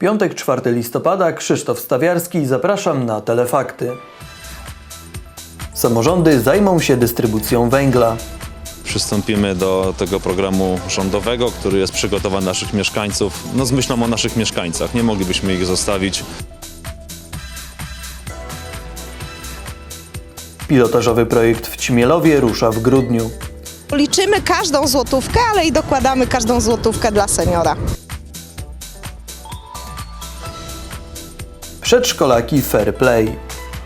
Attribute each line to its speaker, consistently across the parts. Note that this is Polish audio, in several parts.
Speaker 1: Piątek 4 listopada, Krzysztof Stawiarski, zapraszam na Telefakty. Samorządy zajmą się dystrybucją węgla.
Speaker 2: Przystąpimy do tego programu rządowego, który jest przygotowany dla naszych mieszkańców, no z myślą o naszych mieszkańcach. Nie moglibyśmy ich zostawić.
Speaker 1: Pilotażowy projekt w Ćmielowie rusza w grudniu.
Speaker 3: Liczymy każdą złotówkę, ale i dokładamy każdą złotówkę dla seniora.
Speaker 1: Przedszkolaki Fair Play.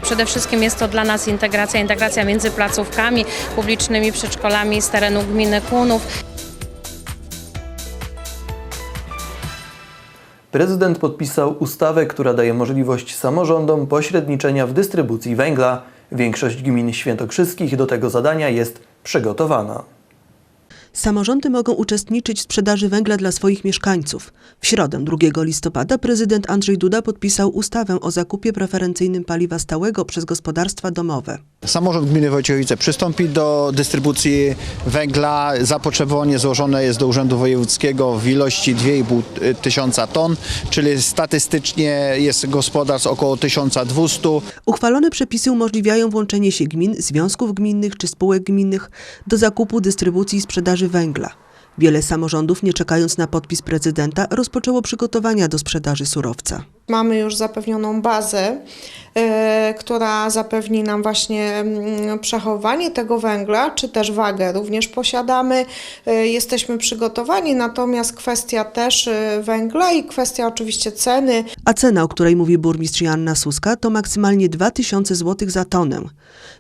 Speaker 4: Przede wszystkim jest to dla nas integracja, integracja między placówkami publicznymi, przedszkolami z terenu gminy Kunów.
Speaker 1: Prezydent podpisał ustawę, która daje możliwość samorządom pośredniczenia w dystrybucji węgla. Większość gmin świętokrzyskich do tego zadania jest przygotowana.
Speaker 5: Samorządy mogą uczestniczyć w sprzedaży węgla dla swoich mieszkańców. W środę 2 listopada prezydent Andrzej Duda podpisał ustawę o zakupie preferencyjnym paliwa stałego przez gospodarstwa domowe.
Speaker 6: Samorząd gminy Wojciechowice przystąpi do dystrybucji węgla. Zapotrzebowanie złożone jest do Urzędu Wojewódzkiego w ilości 2,5 tysiąca ton, czyli statystycznie jest gospodarstw około 1200.
Speaker 5: Uchwalone przepisy umożliwiają włączenie się gmin, związków gminnych czy spółek gminnych do zakupu, dystrybucji i sprzedaży węgla. Wiele samorządów, nie czekając na podpis prezydenta, rozpoczęło przygotowania do sprzedaży surowca.
Speaker 3: Mamy już zapewnioną bazę, która zapewni nam właśnie mm, przechowywanie tego węgla, czy też wagę również posiadamy. E, jesteśmy przygotowani, natomiast kwestia też e, węgla i kwestia oczywiście ceny
Speaker 5: A cena, o której mówi burmistrz Joanna Suska, to maksymalnie 2000 zł za tonę.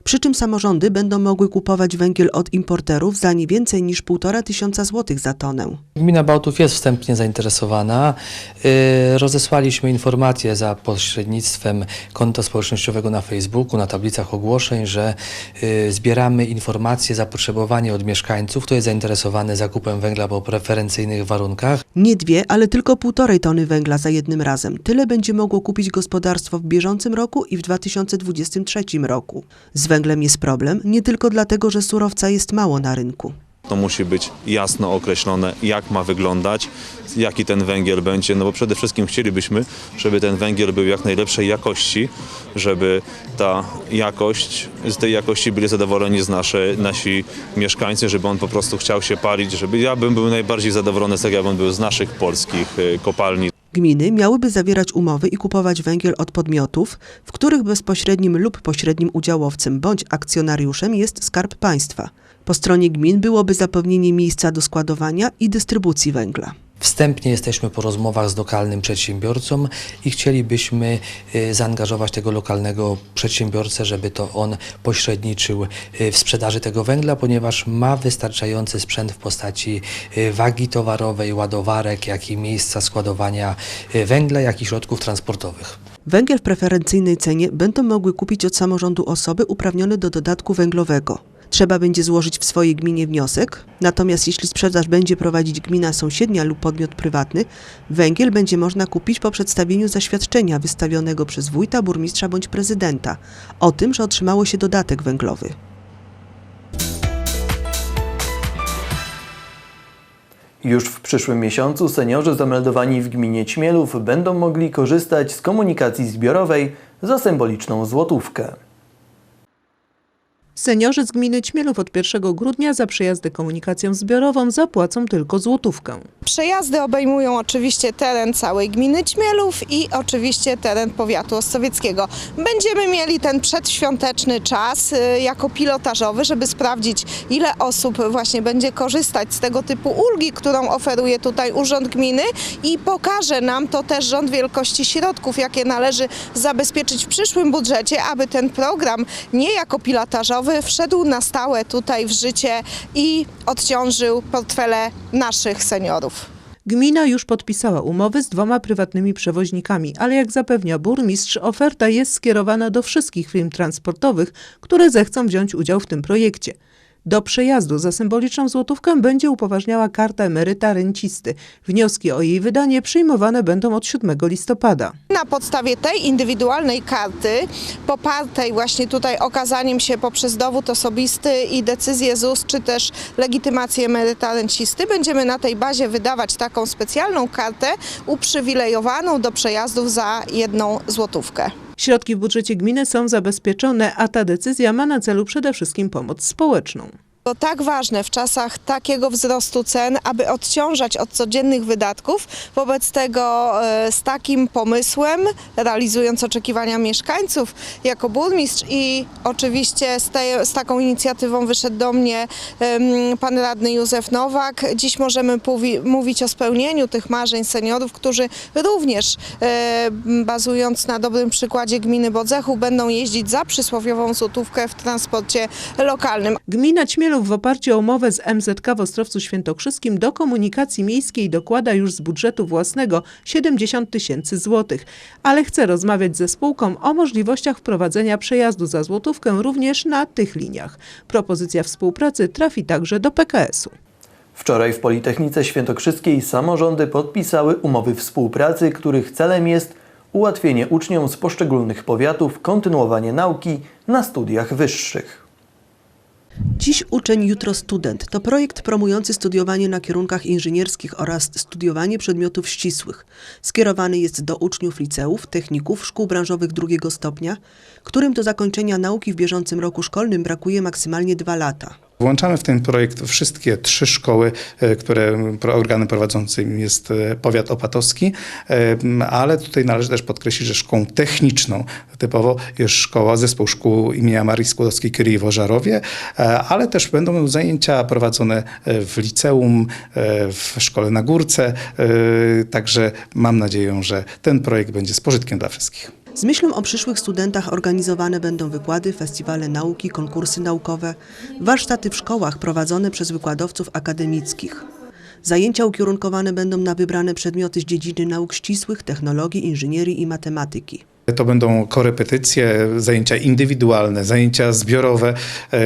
Speaker 5: Przy czym samorządy będą mogły kupować węgiel od importerów za nie więcej niż 1,5 tysiąca złotych za tonę.
Speaker 7: Gmina Bałtów jest wstępnie zainteresowana. Rozesłaliśmy informacje za pośrednictwem konta społecznościowego na Facebooku, na tablicach ogłoszeń, że yy, zbieramy informacje, zapotrzebowanie od mieszkańców, kto jest zainteresowany zakupem węgla po preferencyjnych warunkach.
Speaker 5: Nie dwie, ale tylko półtorej tony węgla za jednym razem. Tyle będzie mogło kupić gospodarstwo w bieżącym roku i w 2023 roku. Z węglem jest problem nie tylko dlatego, że surowca jest mało na rynku.
Speaker 2: To musi być jasno określone, jak ma wyglądać, jaki ten węgiel będzie, no bo przede wszystkim chcielibyśmy, żeby ten węgiel był jak najlepszej jakości, żeby ta jakość, z tej jakości byli zadowoleni z nasze, nasi mieszkańcy, żeby on po prostu chciał się palić, żeby ja bym był najbardziej zadowolony z tego, jak on był z naszych polskich y, kopalni.
Speaker 5: Gminy miałyby zawierać umowy i kupować węgiel od podmiotów, w których bezpośrednim lub pośrednim udziałowcem bądź akcjonariuszem jest Skarb Państwa. Po stronie gmin byłoby zapewnienie miejsca do składowania i dystrybucji węgla.
Speaker 7: Wstępnie jesteśmy po rozmowach z lokalnym przedsiębiorcą i chcielibyśmy y, zaangażować tego lokalnego przedsiębiorcę, żeby to on pośredniczył y, w sprzedaży tego węgla, ponieważ ma wystarczający sprzęt w postaci y, wagi towarowej, ładowarek, jak i miejsca składowania węgla, jak i środków transportowych.
Speaker 5: Węgiel w preferencyjnej cenie będą mogły kupić od samorządu osoby uprawnione do dodatku węglowego. Trzeba będzie złożyć w swojej gminie wniosek, natomiast jeśli sprzedaż będzie prowadzić gmina sąsiednia lub podmiot prywatny, węgiel będzie można kupić po przedstawieniu zaświadczenia wystawionego przez wójta, burmistrza bądź prezydenta o tym, że otrzymało się dodatek węglowy.
Speaker 1: Już w przyszłym miesiącu seniorzy zameldowani w gminie Ćmielów będą mogli korzystać z komunikacji zbiorowej za symboliczną złotówkę.
Speaker 8: Seniorzy z gminy Ćmielów od 1 grudnia za przejazdy komunikacją zbiorową zapłacą tylko złotówkę.
Speaker 3: Przejazdy obejmują oczywiście teren całej gminy Ćmielów i oczywiście teren powiatu ostrowieckiego. Będziemy mieli ten przedświąteczny czas y, jako pilotażowy, żeby sprawdzić ile osób właśnie będzie korzystać z tego typu ulgi, którą oferuje tutaj Urząd Gminy i pokaże nam to też rząd wielkości środków, jakie należy zabezpieczyć w przyszłym budżecie, aby ten program nie jako pilotażowy wszedł na stałe tutaj w życie i odciążył portfele naszych seniorów.
Speaker 8: Gmina już podpisała umowy z dwoma prywatnymi przewoźnikami, ale jak zapewnia burmistrz, oferta jest skierowana do wszystkich firm transportowych, które zechcą wziąć udział w tym projekcie. Do przejazdu za symboliczną złotówkę będzie upoważniała karta emeryta rencisty. Wnioski o jej wydanie przyjmowane będą od 7 listopada.
Speaker 3: Na podstawie tej indywidualnej karty, popartej właśnie tutaj okazaniem się poprzez dowód osobisty i decyzję ZUS, czy też legitymację emeryta rencisty, będziemy na tej bazie wydawać taką specjalną kartę uprzywilejowaną do przejazdów za jedną złotówkę.
Speaker 8: Środki w budżecie gminy są zabezpieczone, a ta decyzja ma na celu przede wszystkim pomoc społeczną.
Speaker 3: To tak ważne w czasach takiego wzrostu cen, aby odciążać od codziennych wydatków. Wobec tego e, z takim pomysłem, realizując oczekiwania mieszkańców jako burmistrz i oczywiście z, z taką inicjatywą wyszedł do mnie pan radny Józef Nowak. Dziś możemy mówić o spełnieniu tych marzeń seniorów, którzy również e, bazując na dobrym przykładzie gminy Bodzechu będą jeździć za przysłowiową złotówkę w transporcie lokalnym.
Speaker 8: Gmina W oparciu o umowę z MZK w Ostrowcu Świętokrzyskim do komunikacji miejskiej dokłada już z budżetu własnego 70 tysięcy złotych, ale chce rozmawiać ze spółką o możliwościach wprowadzenia przejazdu za złotówkę również na tych liniach. Propozycja współpracy trafi także do PKS-u.
Speaker 1: Wczoraj w Politechnice Świętokrzyskiej samorządy podpisały umowy współpracy, których celem jest ułatwienie uczniom z poszczególnych powiatów kontynuowanie nauki na studiach wyższych.
Speaker 5: Dziś uczeń, jutro student to projekt promujący studiowanie na kierunkach inżynierskich oraz studiowanie przedmiotów ścisłych. Skierowany jest do uczniów liceów, techników, szkół branżowych drugiego stopnia, którym do zakończenia nauki w bieżącym roku szkolnym brakuje maksymalnie dwa lata.
Speaker 9: Włączamy w ten projekt wszystkie trzy szkoły, e, które organem prowadzącym jest e, powiat opatowski, e, ale tutaj należy też podkreślić, że szkołą techniczną typowo jest szkoła, zespół szkół imienia Marii Skłodowskiej-Curie w Ożarowie, ale też będą zajęcia prowadzone w liceum, w szkole na Górce, także mam nadzieję, że ten projekt będzie z pożytkiem dla wszystkich.
Speaker 5: Z myślą o przyszłych studentach organizowane będą wykłady, festiwale nauki, konkursy naukowe, warsztaty w szkołach prowadzone przez wykładowców akademickich. Zajęcia ukierunkowane będą na wybrane przedmioty z dziedziny nauk ścisłych, technologii, inżynierii i matematyki.
Speaker 9: To będą korepetycje, zajęcia indywidualne, zajęcia zbiorowe. E,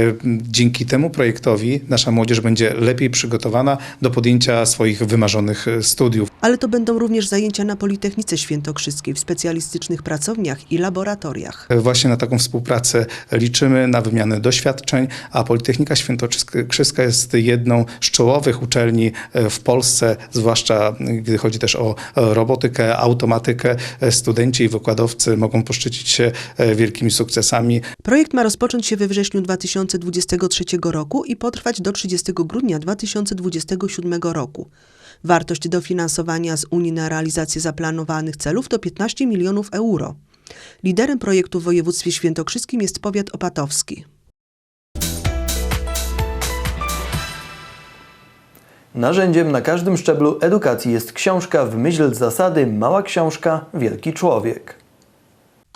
Speaker 9: Dzięki temu projektowi nasza młodzież będzie lepiej przygotowana do podjęcia swoich wymarzonych e, studiów.
Speaker 5: Ale to będą również zajęcia na Politechnice Świętokrzyskiej w specjalistycznych pracowniach i laboratoriach.
Speaker 9: E, Właśnie na taką współpracę liczymy, na wymianę doświadczeń, a Politechnika Świętokrzyska jest jedną z czołowych uczelni w Polsce, zwłaszcza gdy chodzi też o robotykę, automatykę. Studenci i wykładowcy mogą poszczycić się e, wielkimi sukcesami.
Speaker 5: Projekt ma rozpocząć się we wrześniu 2023 roku i potrwać do 30 grudnia 2027 roku. Wartość dofinansowania z Unii na realizację zaplanowanych celów to 15 milionów euro. Liderem projektu w województwie świętokrzyskim jest powiat opatowski.
Speaker 1: Narzędziem na każdym szczeblu edukacji jest książka w myśl zasady mała książka, wielki człowiek.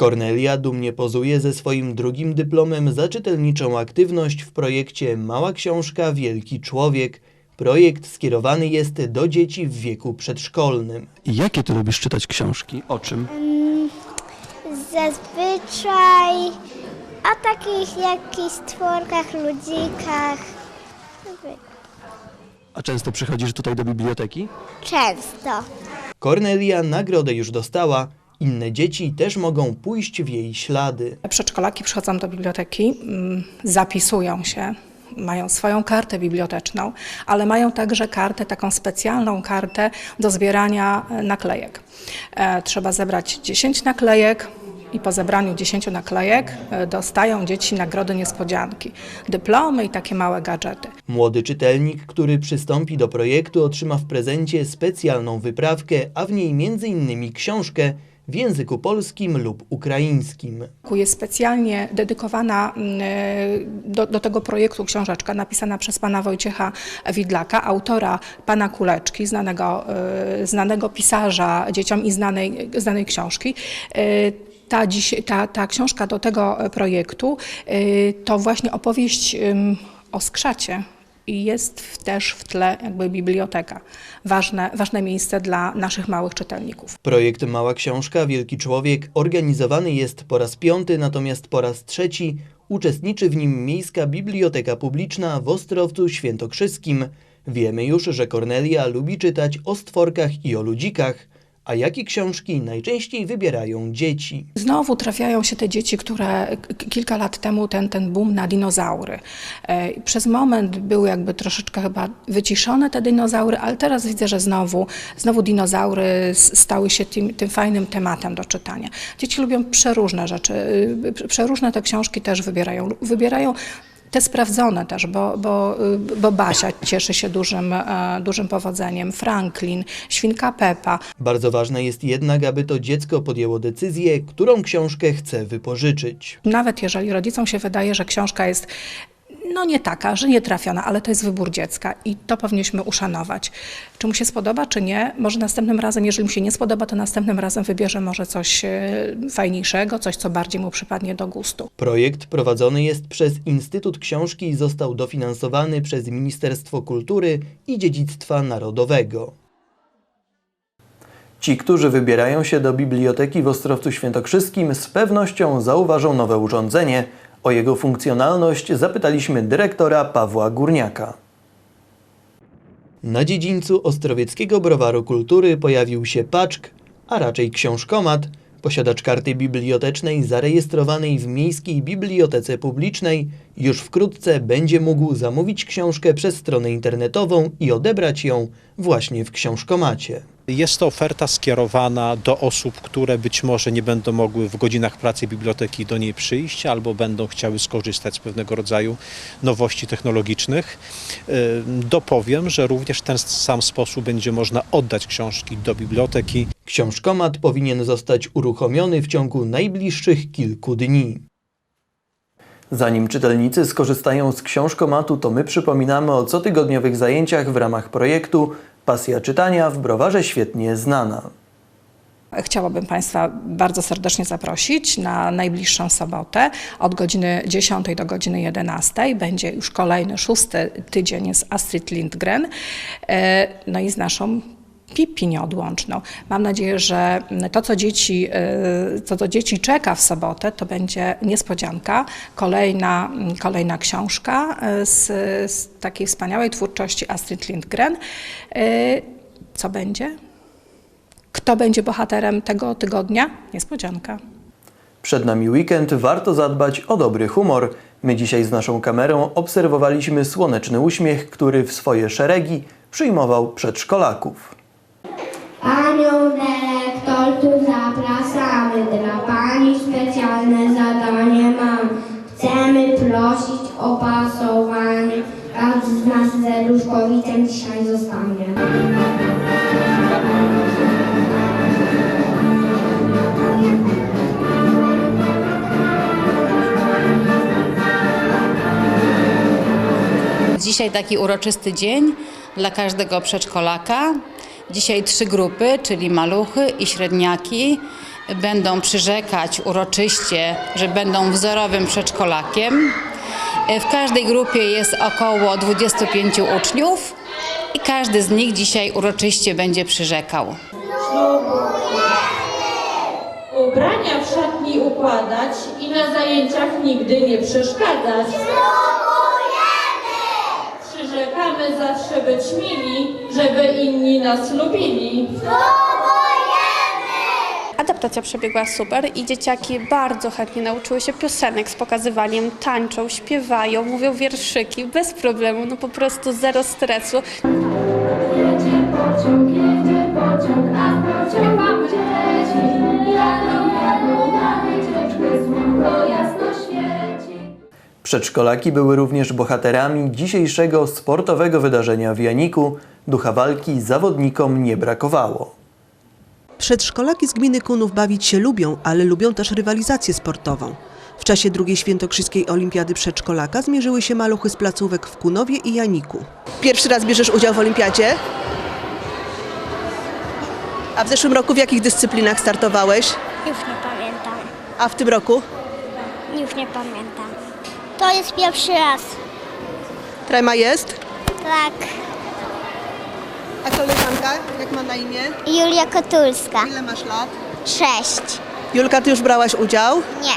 Speaker 1: Kornelia dumnie pozuje ze swoim drugim dyplomem za czytelniczą aktywność w projekcie Mała książka, wielki człowiek. Projekt skierowany jest do dzieci w wieku przedszkolnym.
Speaker 10: Jakie ty lubisz czytać książki? O czym?
Speaker 11: Zazwyczaj o takich jakichś stworkach, ludzikach.
Speaker 10: A często przychodzisz tutaj do biblioteki?
Speaker 11: Często.
Speaker 1: Kornelia nagrodę już dostała, inne dzieci też mogą pójść w jej ślady.
Speaker 12: Przedszkolaki przychodzą do biblioteki, mm, zapisują się, mają swoją kartę biblioteczną, ale mają także kartę, taką specjalną kartę do zbierania e, naklejek. E, Trzeba zebrać 10 naklejek i po zebraniu 10 naklejek e, dostają dzieci nagrody niespodzianki, dyplomy i takie małe gadżety.
Speaker 1: Młody czytelnik, który przystąpi do projektu, otrzyma w prezencie specjalną wyprawkę, a w niej m.in. książkę w języku polskim lub ukraińskim.
Speaker 12: Jest specjalnie dedykowana mm, do, do tego projektu książeczka napisana przez pana Wojciecha Widlaka, autora pana Kuleczki, znanego, e, znanego pisarza dzieciom i znanej, znanej książki. E, Ta, dziś, ta, ta książka do tego projektu e, to właśnie opowieść o skrzacie, I jest też w tle jakby biblioteka. Ważne, ważne miejsce dla naszych małych czytelników.
Speaker 1: Projekt Mała Książka Wielki Człowiek organizowany jest po raz piąty, natomiast po raz trzeci uczestniczy w nim Miejska Biblioteka Publiczna w Ostrowcu Świętokrzyskim. Wiemy już, że Kornelia lubi czytać o stworkach i o ludzikach, a jakie książki najczęściej wybierają dzieci.
Speaker 12: Znowu trafiają się te dzieci, które kilka lat temu ten, ten boom na dinozaury. E, Przez moment były jakby troszeczkę chyba wyciszone te dinozaury, ale teraz widzę, że znowu, znowu dinozaury stały się tym, tym fajnym tematem do czytania. Dzieci lubią przeróżne rzeczy, y, przeróżne te książki też wybierają. Wybierają te sprawdzone też, bo, bo, y, bo Basia cieszy się dużym, e, dużym powodzeniem, Franklin, Świnka Pepa.
Speaker 1: Bardzo ważne jest jednak, aby to dziecko podjęło decyzję, którą książkę chce wypożyczyć.
Speaker 12: Nawet jeżeli rodzicom się wydaje, że książka jest no nie taka, że nie trafiona, ale to jest wybór dziecka i to powinniśmy uszanować. Czy mu się spodoba, czy nie? Może następnym razem, jeżeli mu się nie spodoba, to następnym razem wybierze może coś e, fajniejszego, coś, co bardziej mu przypadnie do gustu.
Speaker 1: Projekt prowadzony jest przez Instytut Książki i został dofinansowany przez Ministerstwo Kultury i Dziedzictwa Narodowego. Ci, którzy wybierają się do biblioteki w Ostrowcu Świętokrzyskim, z pewnością zauważą nowe urządzenie. O jego funkcjonalność zapytaliśmy dyrektora Pawła Górniaka. Na dziedzińcu Ostrowieckiego Browaru Kultury pojawił się paczk, a raczej książkomat, posiadacz karty bibliotecznej zarejestrowanej w Miejskiej Bibliotece Publicznej już wkrótce będzie mógł zamówić książkę przez stronę internetową i odebrać ją właśnie w książkomacie.
Speaker 13: Jest to oferta skierowana do osób, które być może nie będą mogły w godzinach pracy biblioteki do niej przyjść albo będą chciały skorzystać z pewnego rodzaju nowości technologicznych. Yy, Dopowiem, że również w ten sam sposób będzie można oddać książki do biblioteki.
Speaker 1: Książkomat powinien zostać uruchomiony w ciągu najbliższych kilku dni. Zanim czytelnicy skorzystają z książkomatu, to my przypominamy o cotygodniowych zajęciach w ramach projektu Pasja czytania w browarze świetnie znana.
Speaker 12: Chciałabym Państwa bardzo serdecznie zaprosić na najbliższą sobotę od godziny 10 do godziny 11. Będzie już kolejny, szósty tydzień z Astrid Lindgren, e, no i z naszą Pipi nieodłączną. Mam nadzieję, że to, co dzieci, e, co dzieci czeka w sobotę, to będzie niespodzianka. Kolejna, kolejna książka e, z, z takiej wspaniałej twórczości Astrid Lindgren. E, Co będzie? Kto będzie bohaterem tego tygodnia? Niespodzianka.
Speaker 1: Przed nami weekend, warto zadbać o dobry humor. My dzisiaj z naszą kamerą obserwowaliśmy słoneczny uśmiech, który w swoje szeregi przyjmował przedszkolaków.
Speaker 11: Panią dyrektor, tu zapraszamy. Dla pani specjalne zadanie mam. Chcemy prosić o pasowanie. Każdy z nas ze Różkowicem dzisiaj zostanie.
Speaker 14: Dzisiaj taki uroczysty dzień dla każdego przedszkolaka. Dzisiaj trzy grupy, czyli maluchy i średniaki, będą przyrzekać uroczyście, że będą wzorowym przedszkolakiem. W każdej grupie jest około 25 uczniów i każdy z nich dzisiaj uroczyście będzie przyrzekał.
Speaker 15: Ubrania w szatni układać i na zajęciach nigdy nie przeszkadzać. Przyrzekamy zawsze być mili, żeby inni nas lubili.
Speaker 16: Adaptacja przebiegła super i dzieciaki bardzo chętnie nauczyły się piosenek z pokazywaniem, tańczą, śpiewają, mówią wierszyki bez problemu, no po prostu zero stresu.
Speaker 15: Jedzie pociąg, jedzie pociąg, a w pociągu dzieci. Jadą, jadą, na wycieczkę, słonko jasno.
Speaker 1: Przedszkolaki były również bohaterami dzisiejszego sportowego wydarzenia w Janiku. Ducha walki zawodnikom nie brakowało.
Speaker 5: Przedszkolaki z gminy Kunów bawić się lubią, ale lubią też rywalizację sportową. W czasie drugiej świętokrzyskiej olimpiady przedszkolaka zmierzyły się maluchy z placówek w Kunowie i Janiku. Pierwszy raz bierzesz udział w olimpiadzie? A w zeszłym roku w jakich dyscyplinach startowałeś?
Speaker 11: Już nie pamiętam.
Speaker 5: A w tym roku?
Speaker 11: Już nie pamiętam. To jest pierwszy raz.
Speaker 5: Trema jest?
Speaker 11: Tak.
Speaker 3: A koleżanka, jak ma na imię?
Speaker 11: Julia Kotulska.
Speaker 3: Ile masz lat?
Speaker 11: Sześć.
Speaker 3: Julka, ty już brałaś udział?
Speaker 11: Nie.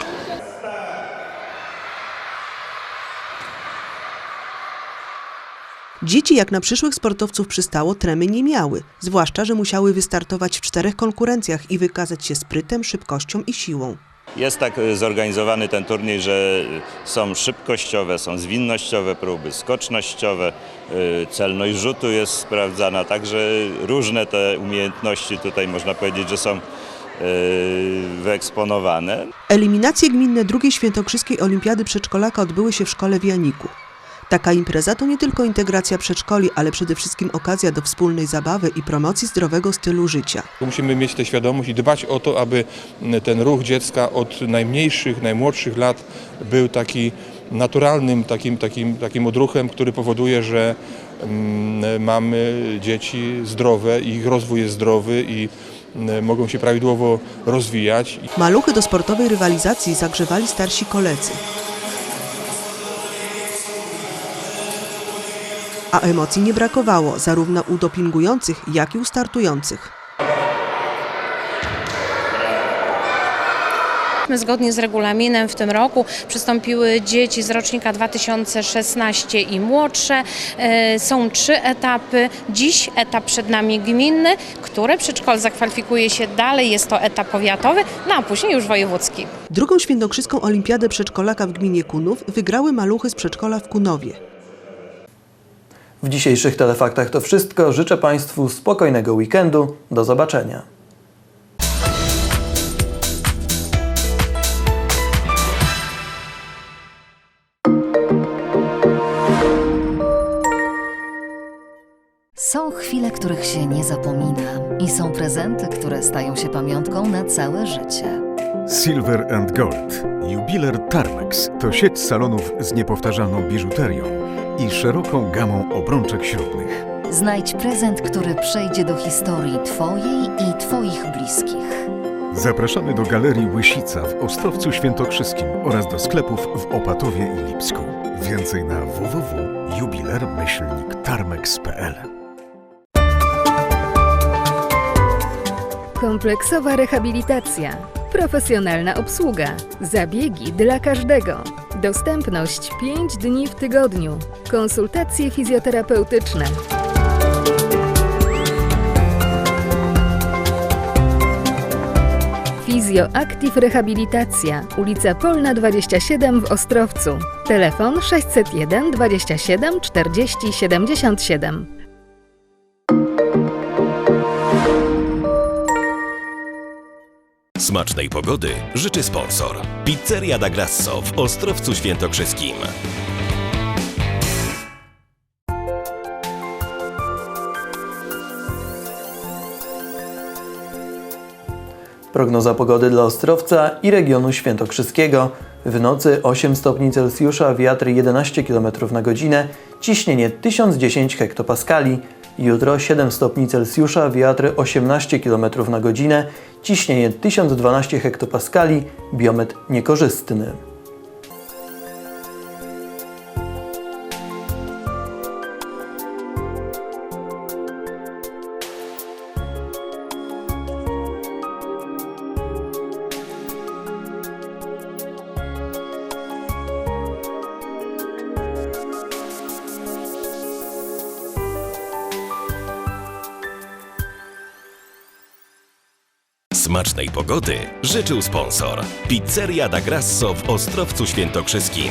Speaker 5: Dzieci, jak na przyszłych sportowców przystało, tremy nie miały, zwłaszcza, że musiały wystartować w czterech konkurencjach i wykazać się sprytem, szybkością i siłą.
Speaker 17: Jest tak e, zorganizowany ten turniej, że są szybkościowe, są zwinnościowe próby, skocznościowe, e, celność rzutu jest sprawdzana, także różne te umiejętności tutaj można powiedzieć, że są wyeksponowane.
Speaker 5: Eliminacje gminne drugiej świętokrzyskiej olimpiady przedszkolaka odbyły się w szkole w Janiku. Taka impreza to nie tylko integracja przedszkoli, ale przede wszystkim okazja do wspólnej zabawy i promocji zdrowego stylu życia.
Speaker 18: Musimy mieć tę świadomość i dbać o to, aby ten ruch dziecka od najmniejszych, najmłodszych lat był taki naturalnym takim, takim, takim odruchem, który powoduje, że mm, mamy dzieci zdrowe i ich rozwój jest zdrowy i mm, mogą się prawidłowo rozwijać.
Speaker 5: Maluchy do sportowej rywalizacji zagrzewali starsi koledzy. A emocji nie brakowało zarówno u dopingujących, jak i u startujących.
Speaker 4: Zgodnie z regulaminem w tym roku przystąpiły dzieci z rocznika 2016 i młodsze. E, Są trzy etapy. Dziś etap przed nami gminny, który przedszkol zakwalifikuje się dalej. Jest to etap powiatowy, no a później już wojewódzki.
Speaker 5: Drugą świętokrzyską olimpiadę przedszkolaka w gminie Kunów wygrały maluchy z przedszkola w Kunowie.
Speaker 1: W dzisiejszych telefaktach to wszystko. Życzę Państwu spokojnego weekendu. Do zobaczenia.
Speaker 19: Są chwile, których się nie zapomina i są prezenty, które stają się pamiątką na całe życie.
Speaker 20: Silver and Gold. Jubiler Tarmex to sieć salonów z niepowtarzalną biżuterią i szeroką gamą obrączek ślubnych.
Speaker 19: Znajdź prezent, który przejdzie do historii Twojej i Twoich bliskich.
Speaker 20: Zapraszamy do Galerii Łysica w Ostrowcu Świętokrzyskim oraz do sklepów w Opatowie i Lipsku. Więcej na www.jubiler-tarmex.pl
Speaker 21: Kompleksowa rehabilitacja, profesjonalna obsługa, zabiegi dla każdego. Dostępność 5 dni w tygodniu. Konsultacje fizjoterapeutyczne. Fizjo Active Rehabilitacja, ulica Polna 27 w Ostrowcu. Telefon 601 27 40 77.
Speaker 22: Smacznej pogody życzy sponsor. Pizzeria da Grasso w Ostrowcu Świętokrzyskim.
Speaker 1: Prognoza pogody dla Ostrowca i regionu świętokrzyskiego. W nocy 8 stopni Celsjusza, wiatr 11 km na godzinę, ciśnienie 1010 hektopaskali. Jutro 7 stopni Celsjusza, wiatr 18 km na godzinę, ciśnienie 1012 hektopaskali, biometr niekorzystny.
Speaker 22: Pogody życzył sponsor. Pizzeria da Grasso w Ostrowcu Świętokrzyskim.